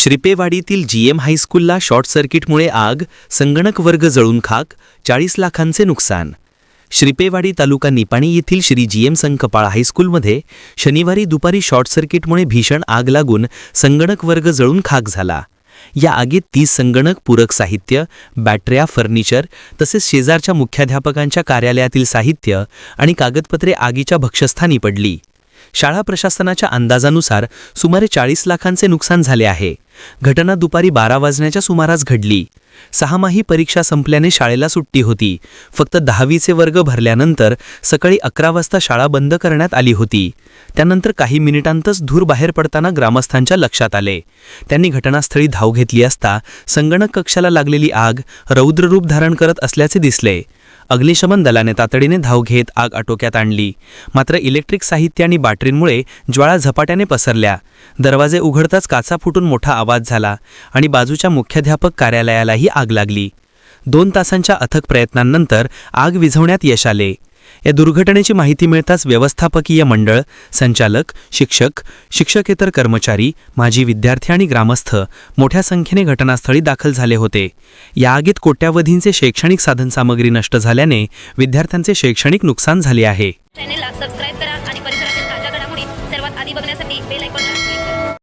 श्रीपेवाडीतील G M हायस्कूलला short सर्किटमुळे आग संगणक वर्ग जळून खाक चाळीस लाखांचे नुकसान. श्रीपेवाडी तालुका निपाणी येथील श्री जी एम संकपाळ हायस्कूलमध्ये शनिवारी दुपारी शॉर्ट सर्किटमुळे भीषण आग लागून संगणक वर्ग जळून खाक झाला. या आगीत तीस संगणक पूरक साहित्य बॅटऱ्या फर्निचर तसेच शेजारच्या मुख्याध्यापकांच्या कार्यालयातील साहित्य आणि कागदपत्रे आगीच्या भक्षस्थानी पडली. शाळा प्रशासनाच्या अंदाजानुसार सुमारे चाळीस लाखांचे नुकसान झाले आहे. घटना दुपारी बारा वाजण्याच्या सुमारास घडली. सहामाही परीक्षा संपल्याने शाळेला सुट्टी होती. फक्त दहावीचे वर्ग भरल्यानंतर सकाळी अकरा वाजता शाळा बंद करण्यात आली होती. त्यानंतर काही मिनिटांतच धूर बाहेर पडताना ग्रामस्थांच्या लक्षात आले. त्यांनी घटनास्थळी धाव घेतली असता संगणक कक्षाला लागलेली आग रौद्ररूप धारण करत असल्याचे दिसले. अग्निशमन दलाने तातडीने धाव घेत आग आटोक्यात आणली. मात्र इलेक्ट्रिक साहित्य आणि बॅटरींमुळे ज्वाळा झपाट्याने पसरल्या. दरवाजे उघडताच काचा फुटून मोठा आवाज झाला आणि बाजूच्या मुख्याध्यापक कार्यालयालाही आग लागली. दोन तासांच्या अथक प्रयत्नांनंतर आग विझवण्यात यश आले. या दुर्घटनेची माहिती मिळताच व्यवस्थापकीय मंडळ संचालक शिक्षक शिक्षकेतर कर्मचारी माजी विद्यार्थी आणि ग्रामस्थ मोठ्या संख्येने घटनास्थळी दाखल झाले होते. या आगीत कोट्यावधींचे शैक्षणिक साधनसामग्री नष्ट झाल्याने विद्यार्थ्यांचे शैक्षणिक नुकसान झाले आहे.